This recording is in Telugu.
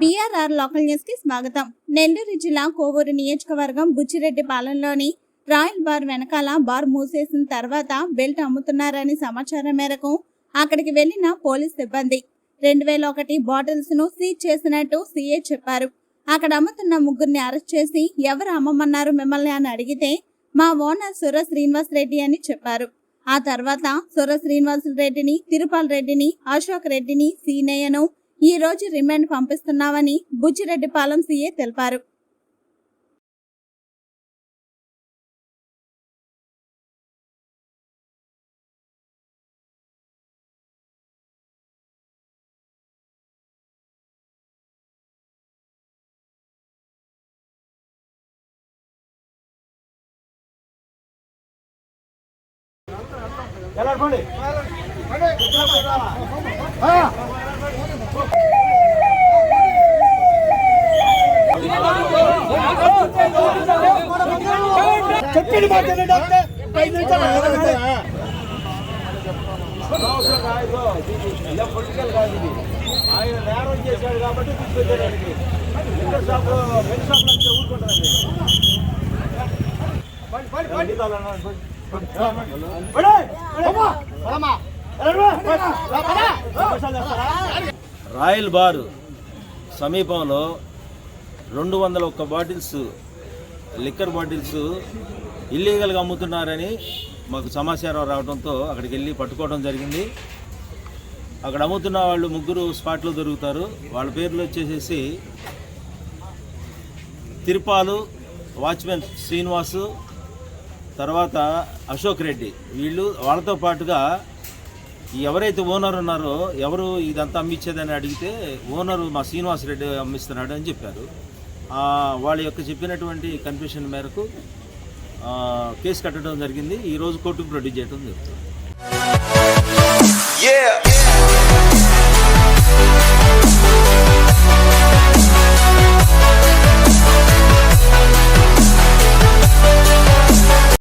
బీఆర్ఆర్ లోకల్ న్యూస్కి స్వాగతం. నెల్లూరు జిల్లా కోవూరు నియోజకవర్గం బుచ్చిరెడ్డి పాలనలోని రాయల్ బార్ వెనకాల బార్ మూసేసిన తర్వాత బెల్ట్ అమ్ముతున్నారని సమాచారం మేరకు అక్కడికి వెళ్ళిన పోలీస్ సిబ్బంది. రెండు వేల ఒకటి బాటిల్స్ను సీజ్ చేసినట్టు సీఏ చెప్పారు. అక్కడ అమ్ముతున్న ముగ్గురిని అరెస్ట్ చేసి ఎవరు అమ్మమన్నారు మిమ్మల్ని అని అడిగితే మా ఓనర్ సుర శ్రీనివాస్ రెడ్డి అని చెప్పారు. ఆ తర్వాత సుర శ్రీనివాస్ రెడ్డిని తిరుపాల్ రెడ్డిని అశోక్ రెడ్డిని సీనయ్యను ఈ రోజు రిమాండ్ పంపిస్తున్నామని బుచ్చిరెడ్డిపాలెం సీఏ తెలిపారు. ఎలాడుకోండి చెప్పండి మాత్రమే డాక్టర్ ఐదు నిమిషాలు ఇలా పొలిటికల్ కాదు ఇది. ఆయన నేరం చేశాడు కాబట్టి తీసుకొచ్చారు ఆయనకి. ఊరుకుంటారండి పడి, పడి, పడి. రాయల్ బార్ సమీపంలో రెండు వందల ఒక్క బాటిల్స్ లిక్కర్ బాటిల్స్ ఇల్లీగల్గా అమ్ముతున్నారని మాకు సమాచారం రావడంతో అక్కడికి వెళ్ళి పట్టుకోవడం జరిగింది. అక్కడ అమ్ముతున్న వాళ్ళు ముగ్గురు స్పాట్లో దొరుకుతారు. వాళ్ళ పేర్లు వచ్చేసేసి తిరుపాలు వాచ్మెన్ శ్రీనివాసు తర్వాత అశోక్ రెడ్డి. వీళ్ళు వాళ్ళతో పాటుగా ఎవరైతే ఓనర్ ఉన్నారో ఎవరు ఇదంతా అమ్మించేదని అడిగితే ఓనరు మా శ్రీనివాస్ రెడ్డి అమ్మిస్తున్నాడు అని చెప్పారు. వాళ్ళ యొక్క చెప్పినటువంటి కన్ఫ్యూషన్ మేరకు కేసు కట్టడం జరిగింది. ఈరోజు కోర్టుకు ప్రొడ్యూస్ చేయడం జరుగుతుంది.